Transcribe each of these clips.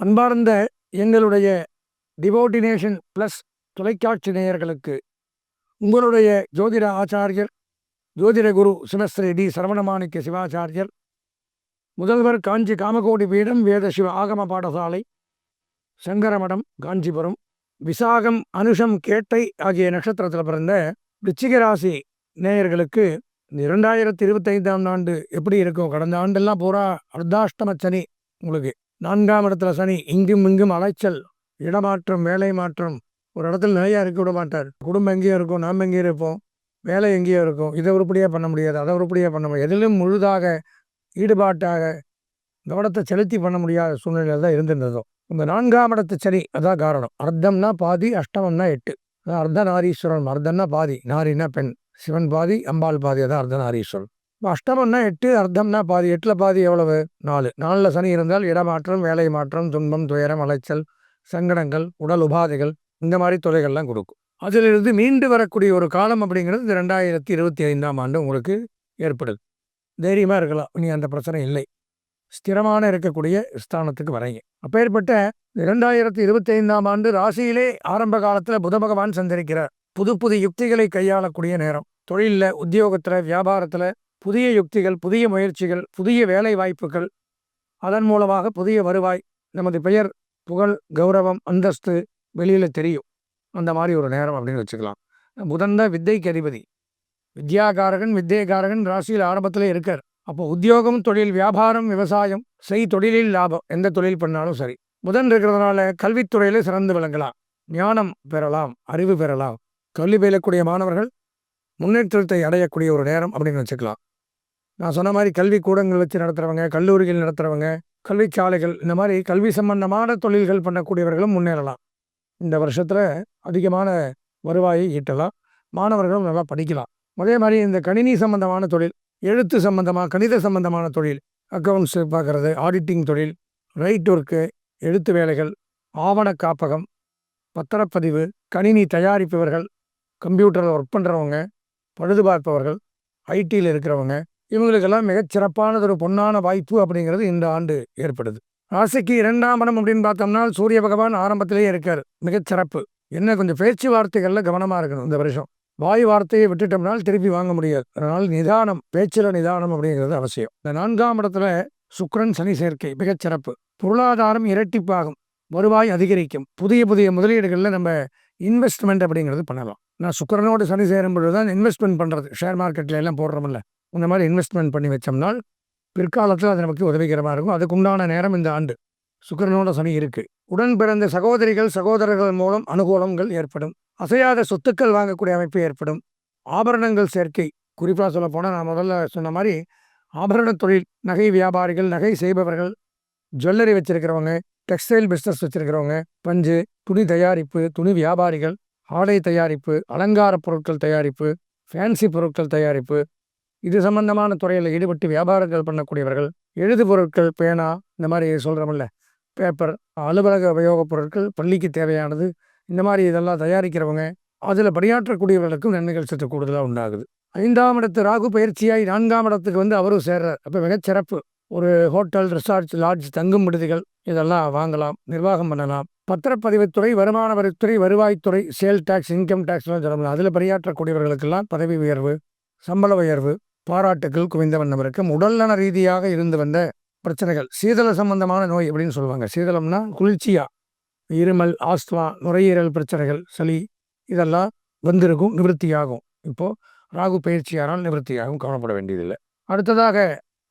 அன்பார்ந்த எங்களுடைய டிவோட்டினேஷன் ப்ளஸ் தொலைக்காட்சி நேயர்களுக்கு உங்களுடைய ஜோதிட ஆச்சாரியர் ஜோதிட குரு சிவஸ்ரீ டி. சரவணமாணிக்க சிவாச்சாரியர் முதல்வர் காஞ்சி காமகோடி பீடம் வேத சிவ ஆகம பாடசாலை சங்கரமடம் காஞ்சிபுரம் விசாகம் அனுஷம் கேட்டை ஆகிய நட்சத்திரத்தில் பிறந்த ரிச்சிகராசி ராசி நேயர்களுக்கு இந்த இரண்டாயிரத்தி இருபத்தைந்தாம் ஆண்டு எப்படி இருக்கும்? கடந்த ஆண்டெல்லாம் பூரா அர்த்தாஷ்டம சனி உங்களுக்கு. நான்காம் இடத்துல சனி. இங்கும் இங்கும் அலைச்சல் இடமாற்றம் வேலை மாற்றம் ஒரு இடத்துல நிறையா இருக்க விட மாட்டார் குடும்பம் எங்கேயும் இருக்கும் நாம் எங்கேயும் இருப்போம். வேலை எங்கேயோ இருக்கும். இதை உருப்படியாக பண்ண முடியாது அதை உருப்படியாக பண்ண முடியாது. எதிலும் முழுதாக ஈடுபாட்டாக கவனத்தை செலுத்தி பண்ண முடியாத சூழ்நிலையில் தான் இருந்திருந்ததோ. இந்த நான்காம் இடத்து சரி அதான் காரணம். அர்த்தம்னா பாதி அஷ்டமம்னா எட்டு. அதான் அர்த்தநாரீஸ்வரன். அர்த்தம்னா பாதி. நாரின்னா பெண். சிவன் பாதி அம்பாள் பாதி அதான் அர்த்தநாரீஸ்வரன். நாரீஸ்வரன் அஷ்டமம்னா எட்டு அர்த்தம்னா பாதி. எட்டில் பாதி எவ்வளவு? நாலு. நாலில் சனி இருந்தால் இடமாற்றம் வேலை மாற்றம் துன்பம் துயரம் அலைச்சல் சங்கடங்கள் உடல் உபாதைகள் இந்த மாதிரி தொலைகள்லாம் கொடுக்கும். அதிலிருந்து மீண்டு வரக்கூடிய ஒரு காலம் அப்படிங்கிறது இந்த ரெண்டாயிரத்தி இருபத்தி ஐந்தாம் ஆண்டு உங்களுக்கு ஏற்படுது. தைரியமாக இருக்கலாம். இனி அந்த பிரச்சனை இல்லை. ஸ்திரமான இருக்கக்கூடிய ஸ்தானத்துக்கு வரைங்க. அப்பேற்பட்ட இரண்டாயிரத்தி இருபத்தி ஐந்தாம் ஆண்டு ராசியிலே ஆரம்ப காலத்தில் புத பகவான் சந்திருக்கிறார் புது புது யுக்திகளை கையாளக்கூடிய நேரம். தொழிலில் உத்தியோகத்தில் வியாபாரத்தில் புதிய யுக்திகள் புதிய முயற்சிகள் புதிய வேலை வாய்ப்புகள் அதன் மூலமாக புதிய வருவாய் நமது பெயர் புகழ் கௌரவம் அந்தஸ்து வெளியில் தெரியும். அந்த மாதிரி ஒரு நேரம் அப்படின்னு வச்சுக்கலாம். புதன் தான் வித்தைக்கு அதிபதி. வித்யாகாரகன் வித்தியகாரகன் ராசியில் ஆரம்பத்தில் இருக்கார். அப்போ உத்தியோகம் தொழில் வியாபாரம் விவசாயம் செய் தொழிலில் லாபம். எந்த தொழில் பண்ணாலும் சரி. புதன் இருக்கிறதுனால கல்வித்துறையில் சிறந்து விளங்கலாம். ஞானம் பெறலாம் அறிவு பெறலாம். கல்வி பயிலக்கூடிய மாணவர்கள் முன்னேற்றத்தை அடையக்கூடிய ஒரு நேரம் அப்படின்னு வச்சுக்கலாம். நான் சொன்ன மாதிரி கல்வி கூடங்கள் வச்சு நடத்துகிறவங்க கல்லூரிகள் நடத்துகிறவங்க கல்வி சாலைகள் இந்த மாதிரி கல்வி சம்பந்தமான தொழில்கள் பண்ணக்கூடியவர்களும் முன்னேறலாம். இந்த வருஷத்தில் அதிகமான வருவாயை ஈட்டலாம். மாணவர்களும் நல்லா படிக்கலாம். அதே மாதிரி இந்த கணினி சம்பந்தமான தொழில் எழுத்து சம்பந்தமாக கணித சம்பந்தமான தொழில் அக்கௌண்ட்ஸ் பார்க்குறது ஆடிட்டிங் தொழில் ரைட் ஒர்க்கு எழுத்து வேலைகள் ஆவண காப்பகம் பத்திரப்பதிவு கணினி தயாரிப்பவர்கள் கம்ப்யூட்டரில் ஒர்க் பண்ணுறவங்க பழுது பார்ப்பவர்கள் ஐடியில் இருக்கிறவங்க இவங்களுக்கெல்லாம் மிகச்சிறப்பானது ஒரு பொன்னான வாய்ப்பு அப்படிங்கிறது இந்த ஆண்டு ஏற்படுது. ராசிக்கு இரண்டாம் படம் அப்படின்னு பார்த்தோம்னா சூரிய பகவான் ஆரம்பத்திலேயே இருக்கார். மிகச்சிறப்பு என்ன கொஞ்சம் பேச்சுவார்த்தைகளில் கவனமாக இருக்கணும் இந்த வருஷம். வாய் வார்த்தையை விட்டுட்டோம்னால் திருப்பி வாங்க முடியாது. அதனால் நிதானம் பேச்சில் நிதானம் அப்படிங்கிறது அவசியம். இந்த நான்காம் இடத்துல சுக்கரன் சனி சேர்க்கை மிகச்சிறப்பு பொருளாதாரம் இரட்டிப்பாகும். வருவாய் அதிகரிக்கும். புதிய புதிய முதலீடுகளில் நம்ம இன்வெஸ்ட்மெண்ட் அப்படிங்கிறது பண்ணலாம். நான் சுக்கரனோடு சனி சேரும் பொழுது தான் இன்வெஸ்ட்மெண்ட் பண்ணுறது ஷேர் மார்க்கெட்டில் எல்லாம் போடுறோம்ல. இந்த மாதிரி இன்வெஸ்ட்மெண்ட் பண்ணி வச்சோம்னால் பிற்காலத்தில் அது நமக்கு உதவிகரமாக இருக்கும். அதுக்கு உண்டான நேரம் இந்த ஆண்டு. சுக்கரனோட சனி இருக்குது உடன் பிறந்த சகோதரிகள் சகோதரர்கள் மூலம் அனுகூலங்கள் ஏற்படும். அசையாத சொத்துக்கள் வாங்கக்கூடிய அமைப்பு ஏற்படும். ஆபரணங்கள் சேர்க்கை. குறிப்பாக சொல்ல போனால் நான் முதல்ல சொன்ன மாதிரி ஆபரண தொழில் நகை வியாபாரிகள் நகை செய்பவர்கள் ஜுவல்லரி வச்சுருக்கிறவங்க டெக்ஸ்டைல் பிஸ்னஸ் வச்சுருக்கிறவங்க பஞ்சு துணி தயாரிப்பு துணி வியாபாரிகள் ஆடை தயாரிப்பு அலங்கார பொருட்கள் தயாரிப்பு ஃபேன்சி பொருட்கள் தயாரிப்பு இது சம்பந்தமான துறையில் ஈடுபட்டு வியாபாரங்கள் பண்ணக்கூடியவர்கள் எழுது பொருட்கள் பேனா இந்த மாதிரி சொல்கிறோம்ல பேப்பர் அலுவலக உபயோகப் பொருட்கள் பள்ளிக்கு தேவையானது இந்த மாதிரி இதெல்லாம் தயாரிக்கிறவங்க அதில் பணியாற்றக்கூடியவர்களுக்கும் நன்மைகள் சற்று கூடுதலாக உண்டாகுது. ஐந்தாம் இடத்து ராகு பயிற்சியாய் நான்காம் இடத்துக்கு வந்து அவரும் சேர்றார். அப்போ மிகச்சிறப்பு ஒரு ஹோட்டல் ரிசார்ட் லாட்ஜ் தங்கும் விடுதிகள் இதெல்லாம் வாங்கலாம் நிர்வாகம் பண்ணலாம். பத்திரப்பதிவுத்துறை வருமான வரித்துறை வருவாய்த்துறை சேல் டேக்ஸ் இன்கம் டேக்ஸ்லாம் சொல்லலாம் அதில் பணியாற்றக்கூடியவர்களுக்கெல்லாம் பதவி உயர்வு சம்பள உயர்வு பாராட்டுகள் குவிந்த வண்ணம் உடல்நல ரீதியாக இருந்து வந்த பிரச்சனைகள் சீதள சம்பந்தமான நோய் அப்படின்னு சொல்லுவாங்க. சீதளம்னா குளிர்ச்சியா இருமல் ஆஸ்துவா நுரையீரல் பிரச்சனைகள் சளி இதெல்லாம் வந்திருக்கும் நிவர்த்தியாகும். இப்போது ராகு பயிற்சியானால் நிவர்த்தியாகவும் கவனப்பட வேண்டியதில்லை. அடுத்ததாக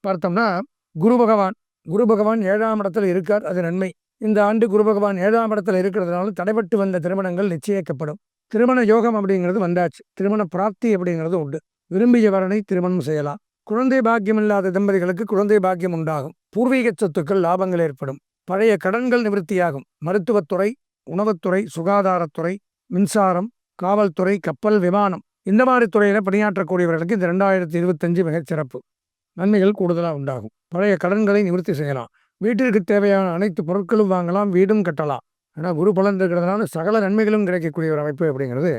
பார்த்தோம்னா குரு பகவான். குரு பகவான் ஏழாம் இடத்தில் இருக்கார் அது நன்மை. இந்த ஆண்டு குரு பகவான் ஏழாம் இடத்துல இருக்கிறதுனால தடைபட்டு வந்த திருமணங்கள் நிச்சயிக்கப்படும். திருமண யோகம் அப்படிங்கிறது வந்தாச்சு. திருமண பிராப்தி அப்படிங்கிறது உண்டு. விரும்பியவரனை திருமணம் செய்யலாம். குழந்தை பாக்கியம் இல்லாத தம்பதிகளுக்கு குழந்தை பாக்கியம் உண்டாகும். பூர்வீக சொத்துக்கள் லாபங்கள் ஏற்படும். பழைய கடன்கள் நிவர்த்தியாகும். மருத்துவத்துறை உணவுத்துறை சுகாதாரத்துறை மின்சாரம் காவல்துறை கப்பல் விமானம் இந்த மாதிரி துறையில் பணியாற்றக்கூடியவர்களுக்கு இந்த ரெண்டாயிரத்தி இருபத்தஞ்சு மிகச்சிறப்பு நன்மைகள் கூடுதலாக உண்டாகும். பழைய கடன்களை நிவர்த்தி செய்யலாம். வீட்டிற்கு தேவையான அனைத்து பொருட்களும் வாங்கலாம். வீடும் கட்டலாம். ஆனால் குரு பலன் இருக்கிறதுனால சகல நன்மைகளும் கிடைக்கக்கூடிய ஒரு அமைப்பு அப்படிங்கிறது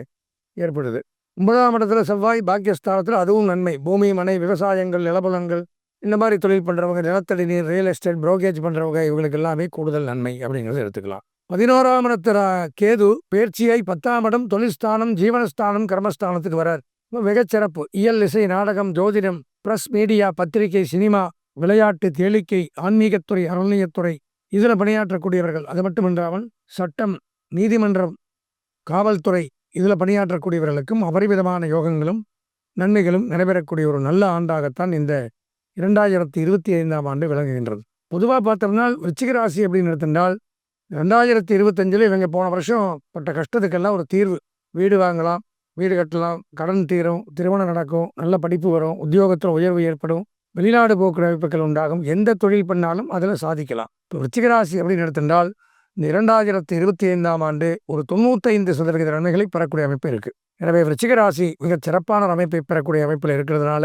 ஏற்படுது. ஒன்பதாம் இடத்துல செவ்வாய் பாக்கியஸ்தானத்தில் அதுவும் நன்மை. பூமி மனை விவசாயங்கள் நிலபலங்கள் இந்த மாதிரி தொழில் பண்ணுறவங்க நிலத்தடி நீர் ரியல் எஸ்டேட் புரோக்கேஜ் பண்ணுறவங்க இவங்களுக்கு எல்லாமே கூடுதல் நன்மை அப்படிங்கிறத எடுத்துக்கலாம். பதினோராம் இடத்துல கேது பேர்ச்சியை பத்தாம் இடம் தொழில்ஸ்தானம் ஜீவனஸ்தானம் கர்மஸ்தானத்துக்கு வரார். மிகச்சிறப்பு இயல் இசை நாடகம் ஜோதிடம் பிரஸ் மீடியா பத்திரிகை சினிமா விளையாட்டு கேளிக்கை ஆன்மீகத்துறை அறநிலையத்துறை இதில் பணியாற்றக்கூடியவர்கள். அது மட்டுமின்றாமல் சட்டம் நீதிமன்றம் காவல்துறை இதில் பணியாற்றக்கூடியவர்களுக்கும் அபரிவிதமான யோகங்களும் நன்மைகளும் நிறைவேறக்கூடிய ஒரு நல்ல ஆண்டாகத்தான் இந்த இரண்டாயிரத்தி இருபத்தி ஐந்தாம் ஆண்டு விளங்குகின்றது. பொதுவாக பார்த்தோம்னா ரிச்சிக ராசி அப்படின்னு எடுத்திருந்தால் ரெண்டாயிரத்தி இருபத்தஞ்சில் இவங்க போன வருஷம் பட்ட கஷ்டத்துக்கெல்லாம் ஒரு தீர்வு. வீடு வாங்கலாம் வீடு கட்டலாம் கடன் தீரும் திருமணம் நடக்கும் நல்ல படிப்பு வரும் உத்தியோகத்தில் உயர்வு ஏற்படும் வெளிநாடு போக்குற வாய்ப்புகள் உண்டாகும். எந்த தொழில் பண்ணாலும் அதில் சாதிக்கலாம். இப்போ ரிச்சிகராசி அப்படின்னு எடுத்திருந்தால் இந்த இரண்டாயிரத்தி இருபத்தி ஐந்தாம் ஆண்டு ஒரு தொண்ணூத்தைந்து சதவிகித நன்மைகளை பெறக்கூடிய அமைப்பு இருக்குது எனவே விருச்சிகராசி மிகச் சிறப்பான அமைப்பை பெறக்கூடிய அமைப்பில் இருக்கிறதுனால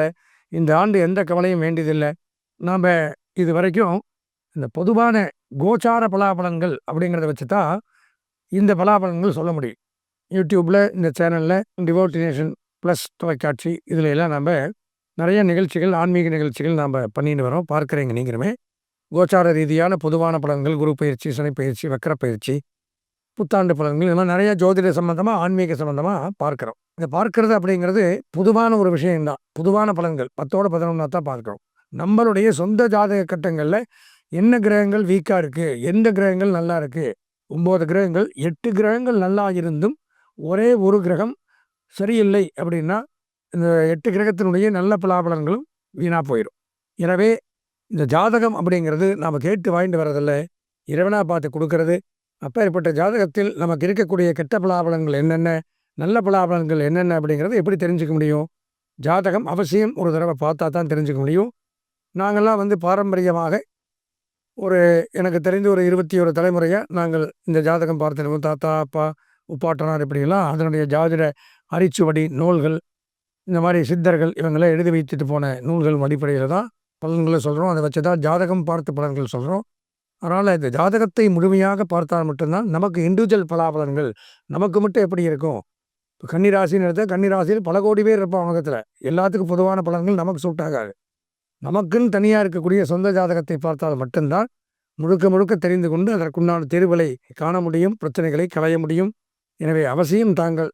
இந்த ஆண்டு எந்த கவலையும் வேண்டியதில்லை. நாம் இது வரைக்கும் இந்த பொதுவான கோச்சார பலாபலன்கள் அப்படிங்கிறத வச்சு தான் இந்த பலாபலன்கள் சொல்ல முடியும். யூடியூப்பில் இந்த சேனலில் டிவோட்டினேஷன் ப்ளஸ் தொலைக்காட்சி இதில் எல்லாம் நம்ம நிறைய நிகழ்ச்சிகள் ஆன்மீக நிகழ்ச்சிகள் நாம் பண்ணிட்டு வரோம். பார்க்குறீங்க நீங்களுமே. கோச்சார ரீதியான பொதுவான பலன்கள் குரு பயிற்சி சனி பயிற்சி வக்கர பயிற்சி புத்தாண்டு பலன்கள் இதெல்லாம் மாதிரி ஜோதிட சம்மந்தமாக ஆன்மீக சம்மந்தமாக பார்க்குறோம். இதை பார்க்கறது அப்படிங்கிறது பொதுவான ஒரு விஷயம்தான். பொதுவான பலன்கள். பத்தோட பதினொன்றா தான் பார்க்குறோம். நம்மளுடைய சொந்த ஜாதக கட்டங்களில் என்ன கிரகங்கள் வீக்காக இருக்குது எந்த கிரகங்கள் நல்லா இருக்குது ஒம்பது கிரகங்கள் எட்டு கிரகங்கள் நல்லா இருந்தும் ஒரே ஒரு கிரகம் சரியில்லை அப்படின்னா இந்த எட்டு கிரகத்தினுடைய நல்ல பலாபலன்களும் வீணாக போயிடும் எனவே இந்த ஜாதகம் அப்படிங்கிறது நாம் கேட்டு வாங்கிட்டு வரதில்ல இறைவனாக பார்த்து கொடுக்கறது. அப்பேற்பட்ட ஜாதகத்தில் நமக்கு இருக்கக்கூடிய கெட்ட பலாபலங்கள் என்னென்ன நல்ல பலாபலங்கள் என்னென்ன அப்படிங்கிறது எப்படி தெரிஞ்சுக்க முடியும்? ஜாதகம் அவசியம் ஒரு தடவை பார்த்தா தான் தெரிஞ்சுக்க முடியும். நாங்கள்லாம் வந்து பாரம்பரியமாக ஒரு எனக்கு தெரிந்து ஒரு இருபத்தி ஒரு தலைமுறையாக நாங்கள் இந்த ஜாதகம் பார்த்துருவோம் தாத்தா அப்பா உப்பாட்டனார் இப்படிலாம் அதனுடைய ஜாதிட அரிச்சுவடி நூல்கள் இந்த மாதிரி சித்தர்கள் இவங்களாம் எழுதி வைத்துட்டு போன நூல்கள் அடிப்படையில் தான் பலன்களை சொல்கிறோம் அதை வச்சு தான் ஜாதகம் பார்த்து பலன்கள் சொல்கிறோம் அதனால் இந்த ஜாதகத்தை முழுமையாக பார்த்தால் மட்டும்தான் நமக்கு இண்டிவிஜுவல் பலாபலன்கள் நமக்கு மட்டும் எப்படி இருக்கும்? இப்போ கன்னிராசின்னு எடுத்தால் கன்னிராசியில் பல கோடி பேர் இருப்பான் உலகத்தில். எல்லாத்துக்கும் பொதுவான பலன்கள் நமக்கு சூட் ஆகாது. நமக்குன்னு தனியாக இருக்கக்கூடிய சொந்த ஜாதகத்தை பார்த்தால் மட்டும்தான் முழுக்க முழுக்க தெரிந்து கொண்டு அதற்குண்டான தெருவுகளை காண முடியும் பிரச்சனைகளை களைய முடியும். எனவே அவசியம் தாங்கள்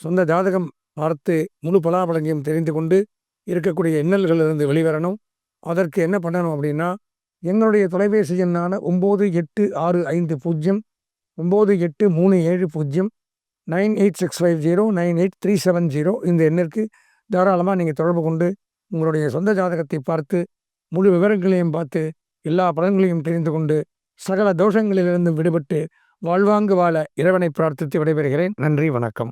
சொந்த ஜாதகம் பார்த்து முழு பலாபலங்களையும் தெரிந்து கொண்டு இருக்கக்கூடிய இன்னல்களிலிருந்து வெளிவரணும். அதற்கு என்ன பண்ணணும் அப்படின்னா எங்களுடைய தொலைபேசி எண்ணான ஒம்பது எட்டு ஆறு ஐந்து பூஜ்ஜியம் ஒம்பது எட்டு மூணு ஏழு பூஜ்ஜியம் nine eight six five zero nine eight three seven zero இந்த எண்ணிற்கு தாராளமாக நீங்கள் தொடர்பு கொண்டு உங்களுடைய சொந்த ஜாதகத்தை பார்த்து முழு விவரங்களையும் பார்த்து எல்லா பலன்களையும் தெரிந்து கொண்டு சகல தோஷங்களிலிருந்தும் விடுபட்டு வாழ்வாங்கு வாழ இறைவனை பிரார்த்தித்து விடைபெறுகிறேன். நன்றி வணக்கம்.